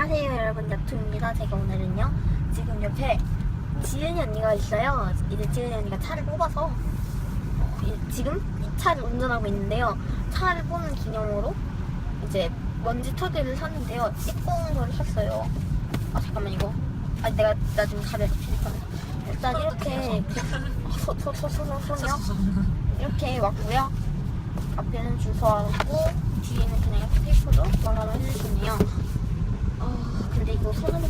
안녕하세요 여러분. 야투입니다. 제가 오늘은요 지금 옆에 지은이 언니가 있어요. 이제 지은이 언니가 차를 뽑아서 어, 이- 지금 이 차를 운전하고 있는데요. 차를 뽑는 기념으로 이제 먼지 터기를 샀는데요. 예쁜 걸 샀어요. 아 잠깐만 이거. 아 내가 나 지금 가려서 필리핀 일단 이렇게 소소소소소소요 이렇게 왔고요. 앞에는 주소하고 뒤에는 그냥 이렇게 테이프로 마감을 해주시네요 아 근데 이거 손으로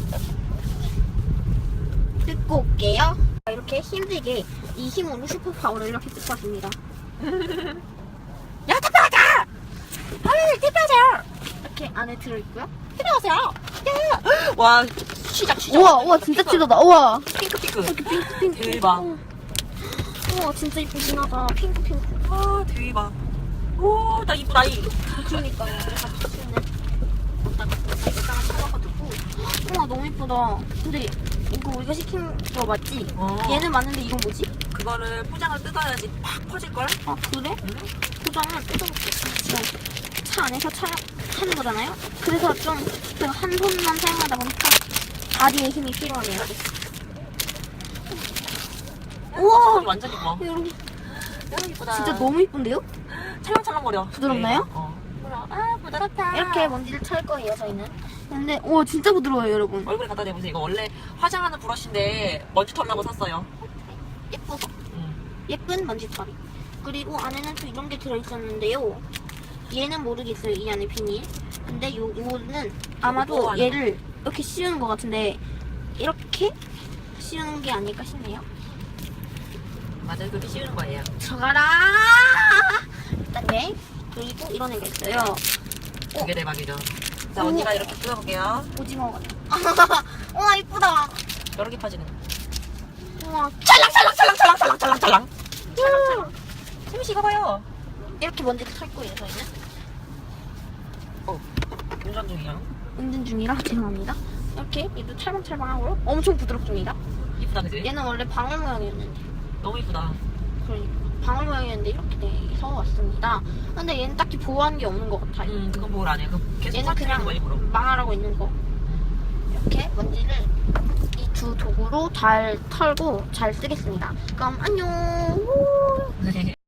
올게요. 이렇게 힘들게 이 힘으로 슈퍼파워를 이렇게 뜯고 왔습니다. 야 대표하자! 아유 대표하자! 이렇게 안에 들어있고요. 대표하세요! 와 시작 시작. 우와 우와 진짜 찌르다. 우와. 핑크 핑크. 핑크 핑크 대박. 우와 진짜 이쁘긴 하다. 핑크 핑크. 와 대박. 오 나 이쁘다 이 그러니까요. 이따가 찾아가지고. 우와 너무 이쁘다. 근데 이거 우리가 시킨 거 맞지? 어. 얘는 맞는데 이건 뭐지? 그거를 포장을 뜯어야지 팍 퍼질걸? 아 그래? 포장을 뜯어볼게 지금 차 안에서 차, 하는 거잖아요? 그래서 좀 제가 한 손만 사용하다 보니까 다리에 힘이 필요하네요 우와 완전 이뻐 여러분 너무 이쁘다 진짜 너무 이쁜데요? 찰랑찰랑거려 부드럽나요? 어. 아 부드럽다 이렇게 먼지를 찰 거예요 저희는 근데 우와 진짜 부드러워요 여러분. 얼굴에 갖다 대보세요. 이거 원래 화장하는 브러쉬인데 먼지 털라고 샀어요. 예뻐서. 음. 예쁜 먼지털이. 그리고 안에는 또 이런 게 들어있었는데요. 얘는 모르겠어요 이 안에 비닐. 근데 요, 요거는 아마도 뭐 하는 얘를 이렇게 씌우는 것 같은데 이렇게 씌우는 게 아닐까 싶네요. 맞아요. 그렇게 씌우는 거예요. 들어가라! 그다음에 그리고 이런 애가 있어요. 그게 대박이죠 자 오. 언니가 이렇게 뜯어볼게요. 오징어 같아 우와 이쁘다. 여러 개 퍼지는 우와. 찰랑찰랑 찰랑찰랑 찰랑찰랑 재미 씨 이거 봐요. 이렇게 먼지를 찰 거예요 저희는? 운전 중이야. 운전 중이라 죄송합니다. 이렇게 얘도 찰방찰방하고 엄청 부드럽습니다. 이쁘다 그지? 얘는 원래 방울 모양이었는데. 너무 이쁘다. 그러니까 방울 모양이었는데 이렇게 돼서 왔습니다. 근데 얘는 딱히 보호한 게 없는 것 같아요. 음 그건 뭘안 해. 그 계속 얘는 그냥 거. 망하라고 있는 거. 이렇게 먼지를 이 두 도구로 잘 털고 잘 쓰겠습니다. 그럼 안녕. 우.